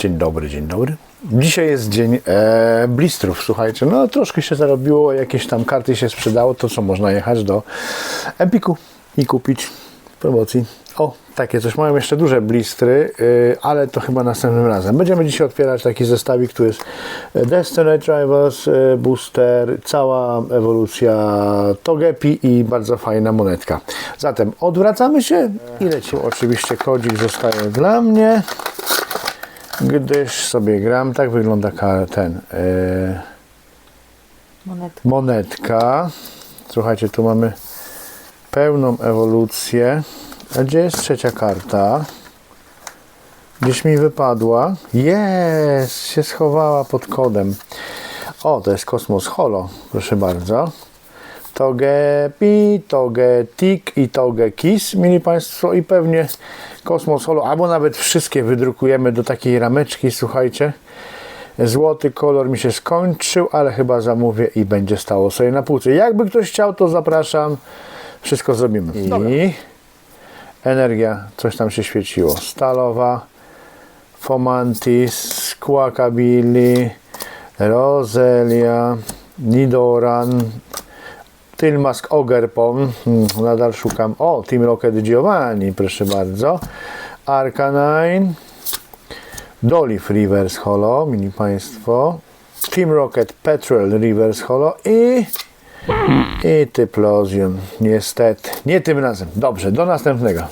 Dzień dobry, dzień dobry. Dzisiaj jest dzień e, blistrów, słuchajcie. No troszkę się zarobiło, jakieś tam karty się sprzedało, to co można jechać do Empiku i kupić w promocji. O, takie coś. Mają jeszcze duże blistry, y, ale to chyba następnym razem. Będziemy dzisiaj otwierać taki zestawik, tu jest Destiny Rivals, y, booster, cała ewolucja Togepi i bardzo fajna monetka. Zatem odwracamy się i lecimy. Oczywiście kodzik zostaje dla mnie gdyż sobie gram, tak wygląda ten e, Monetka. monetka. Słuchajcie, tu mamy pełną ewolucję. A gdzie jest trzecia karta? Gdzieś mi wypadła. Jest, się schowała pod kodem. O, to jest Kosmos Holo, proszę bardzo. Togepi, Togetik i Togekis, mili Państwo, i pewnie Kosmos Holo, albo nawet wszystkie wydrukujemy do takiej rameczki, słuchajcie. Złoty kolor mi się skończył, ale chyba zamówię i będzie stało sobie na półce. Jakby ktoś chciał, to zapraszam. Wszystko zrobimy. I energia, coś tam się świeciło. Stalowa, Fomantis, Squawkabilly, Roselia, Nidoran, Tylmask Ogerpon, hmm, nadal szukam. O, Team Rocket Giovanni, proszę bardzo. Arcanine, Dolph Reverse Holo, mini Państwo. Team Rocket Petrol Reverse Holo i i. Niestety, nie tym razem. Dobrze, do następnego.